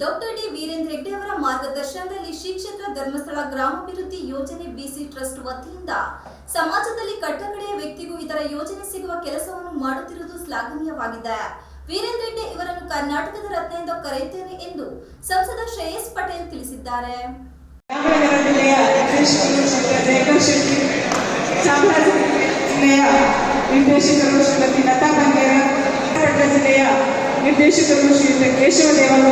Doctor D Veerendra Reddy ಅವರ ಮಾರ್ಗದರ್ಶನದಲ್ಲಿ ಶ್ರೀಕ್ಷೇತ್ರ ಧರ್ಮಸ್ಥಳ ಗ್ರಾಮಾಭಿವೃದ್ಧಿ ಯೋಜನೆ ಬಿಸಿ ಟ್ರಸ್ಟ್ ವತಿಯಿಂದ ಸಮಾಜದಲ್ಲಿ ಕಟ್ಟಕಡೆಯ ವ್ಯಕ್ತಿಗೂ ಇದರ ಯೋಜನೆ ಸಿಗುವ ಕೆಲಸವನ್ನು ಮಾಡುತ್ತಿರುವುದು ಶ್ಲಾಘನೀಯವಾಗಿದೆ. ವೀರೇಂದ್ರ ರೆಡ್ಡಿ ಇವರನ್ನು ಕರ್ನಾಟಕದ ರತ್ನ ಎಂದು ಕರೆಯುತ್ತೇನೆ ಎಂದು ಸಂಸದ ಶ್ರೇಯಸ್ ಪಟೇಲ್ ತಿಳಿಸಿದ್ದಾರೆ. ನಿರ್ದೇಶಕರು ಶ್ರೀ ಕೇಶವ ದೇವರ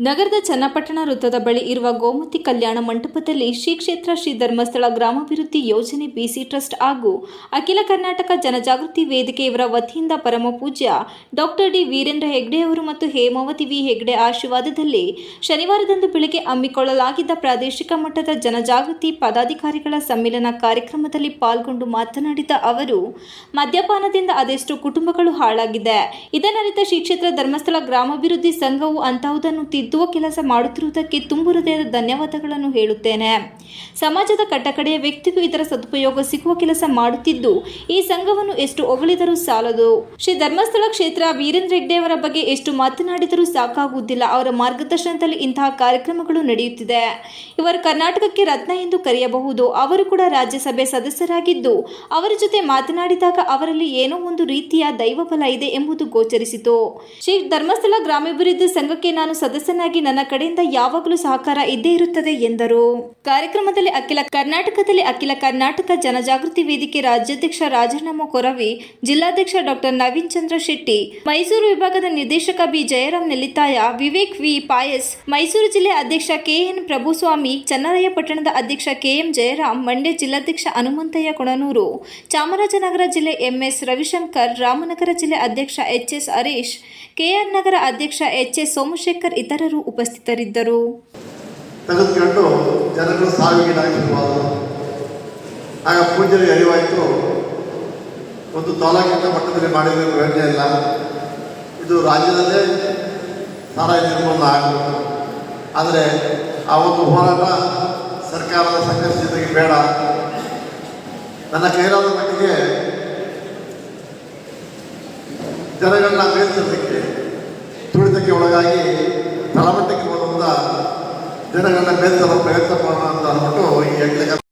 ನಗರದ ಚನ್ನಪಟ್ಟಣ ವೃತ್ತದ ಬಳಿ ಇರುವ ಗೋಮತಿ ಕಲ್ಯಾಣ ಮಂಟಪದಲ್ಲಿ ಶ್ರೀ ಕ್ಷೇತ್ರ ಶ್ರೀ ಧರ್ಮಸ್ಥಳ ಗ್ರಾಮಾಭಿವೃದ್ಧಿ ಯೋಜನೆ ಬಿಸಿ ಟ್ರಸ್ಟ್ ಹಾಗೂ ಅಖಿಲ ಕರ್ನಾಟಕ ಜನಜಾಗೃತಿ ವೇದಿಕೆಯವರ ವತಿಯಿಂದ ಪರಮ ಪೂಜ್ಯ ಡಾಕ್ಟರ್ ಡಿ ವೀರೇಂದ್ರ ಹೆಗ್ಡೆ ಅವರು ಮತ್ತು ಹೇಮಾವತಿ ವಿ ಹೆಗ್ಡೆ ಆಶೀರ್ವಾದದಲ್ಲಿ ಶನಿವಾರದಂದು ಬೆಳಗ್ಗೆ ಹಮ್ಮಿಕೊಳ್ಳಲಾಗಿದ್ದ ಪ್ರಾದೇಶಿಕ ಮಟ್ಟದ ಜನಜಾಗೃತಿ ಪದಾಧಿಕಾರಿಗಳ ಸಮ್ಮೇಳನ ಕಾರ್ಯಕ್ರಮದಲ್ಲಿ ಪಾಲ್ಗೊಂಡು ಮಾತನಾಡಿದ ಅವರು, ಮದ್ಯಪಾನದಿಂದ ಅದೆಷ್ಟು ಕುಟುಂಬಗಳು ಹಾಳಾಗಿದೆ ಇದನ್ನರಿತ ಶ್ರೀ ಕ್ಷೇತ್ರ ಧರ್ಮಸ್ಥಳ ಗ್ರಾಮಾಭಿವೃದ್ಧಿ ಸಂಘವು ಅಂತಹುದನ್ನು ತಿದ್ದುವ ಕೆಲಸ ಮಾಡುತ್ತಿರುವುದಕ್ಕೆ ತುಂಬು ಹೃದಯದ ಧನ್ಯವಾದಗಳನ್ನು ಹೇಳುತ್ತೇನೆ. ಸಮಾಜದ ಕಟ್ಟಕಡೆಯ ವ್ಯಕ್ತಿಗೂ ಇದರ ಸದುಪಯೋಗ ಸಿಗುವ ಕೆಲಸ ಮಾಡುತ್ತಿದ್ದು, ಈ ಸಂಘವನ್ನು ಎಷ್ಟು ಹೊಗಳಿದರೂ ಸಾಲದು. ಶ್ರೀ ಧರ್ಮಸ್ಥಳ ಕ್ಷೇತ್ರ ವೀರೇಂದ್ರ ಹೆಗ್ಡೆ ಅವರ ಬಗ್ಗೆ ಎಷ್ಟು ಮಾತನಾಡಿದರೂ ಸಾಕಾಗುವುದಿಲ್ಲ. ಅವರ ಮಾರ್ಗದರ್ಶನದಲ್ಲಿ ಇಂತಹ ಕಾರ್ಯಕ್ರಮಗಳು ನಡೆಯುತ್ತಿದೆ. ಇವರು ಕರ್ನಾಟಕಕ್ಕೆ ರತ್ನ ಎಂದು ಕರೆಯಬಹುದು. ಅವರು ಕೂಡ ರಾಜ್ಯಸಭೆ ಸದಸ್ಯರಾಗಿದ್ದು, ಅವರ ಜೊತೆ ಮಾತನಾಡಿದಾಗ ಅವರಲ್ಲಿ ಏನೋ ಒಂದು ರೀತಿಯ ದೈವಬಲ ಇದೆ ಎಂಬುದು ಗೋಚರಿಸಿತು. ಶ್ರೀ ಧರ್ಮಸ್ಥಳ ಗ್ರಾಮಾಭಿವೃದ್ಧಿ ಸಂಘಕ್ಕೆ ನಾನು ಸದಸ್ಯನಾಗಿ ನನ್ನ ಕಡೆಯಿಂದ ಯಾವಾಗಲೂ ಸಹಕಾರ ಇದ್ದೇ ಇರುತ್ತದೆ ಎಂದರು. ಕಾರ್ಯಕ್ರಮದಲ್ಲಿ ಅಖಿಲ ಕರ್ನಾಟಕದಲ್ಲಿ ಅಖಿಲ ಕರ್ನಾಟಕ ಜನಜಾಗೃತಿ ವೇದಿಕೆ ರಾಜ್ಯಾಧ್ಯಕ್ಷ ರಾಜಣ್ಣ ಕೊರವಿ, ಜಿಲ್ಲಾಧ್ಯಕ್ಷ ಡಾಕ್ಟರ್ ನವೀನ್ ಚಂದ್ರ ಶೆಟ್ಟಿ, ಮೈಸೂರು ವಿಭಾಗದ ನಿರ್ದೇಶಕ ಬಿ ಜಯರಾಮ್ ನೆಲ್ಲಿತಾಯ ವಿವೇಕ್ ವಿ ಪಾಯಸ್, ಮೈಸೂರು ಜಿಲ್ಲೆ ಅಧ್ಯಕ್ಷ ಕೆಎನ್ ಪ್ರಭುಸ್ವಾಮಿ, ಚನ್ನರಾಯ ಪಟ್ಟಣದ ಅಧ್ಯಕ್ಷ ಕೆಎಂ ಜಯರಾಮ್ ಮಂಡ್ಯ ಜಿಲ್ಲಾಧ್ಯಕ್ಷ ಹನುಮಂತಯ್ಯ ಕೊಣನೂರು, ಚಾಮರಾಜನಗರ ಜಿಲ್ಲೆ ಎಂಎಸ್ ರವಿಶಂಕರ್, ರಾಮನಗರ ಜಿಲ್ಲೆ ಅಧ್ಯಕ್ಷ ಎಚ್ ಎಸ್ ಹರೀಶ್ ಕೆಆರ್ ನಗರ ಅಧ್ಯಕ್ಷ ಎಚ್ ಎಸ್ ಸೋಮಶೇಖರ್ ಇತರರು ಉಪಸ್ಥಿತರಿದ್ದರು. ತೆಗೆದುಕೊಂಡು ಜನಗಳು ಸಾವಿಗೀಡಾಗಿ ಶುರುವಾದರು ಆಗ ಪೂಜ್ಯರಿಗೆ ಅರಿವಾಯಿತು, ಒಂದು ತಾಲೂಕಿನ ಮಟ್ಟದಲ್ಲಿ ಮಾಡಿದರೆ ಯೋಜನೆ ಇಲ್ಲ. ಇದು ರಾಜ್ಯದಲ್ಲೇ ಸಾರಾಯಿ ನಿರ್ಮೂಲನ ಆಗಬೇಕು. ಆದರೆ ಆ ಒಂದು ಹೋರಾಟ ಸರ್ಕಾರದ ಸಂಘರ್ಷ ಬೇಡ. ನನ್ನ ಕೈಲಾದ ಮಟ್ಟಿಗೆ ಜನಗಳನ್ನ ಮೇಲ್ತರಲಿಕ್ಕೆ ತುಳಿತಕ್ಕೆ ಒಳಗಾಗಿ ತಳಮಟ್ಟಕ್ಕೆ ಬರುವಂಥ ಜನಗಳನ್ನ ಮೇಲ್ತರೋ ಪ್ರಯತ್ನ ಮಾಡೋಣ ಅಂತ ಅಂದ್ಬಿಟ್ಟು ಈ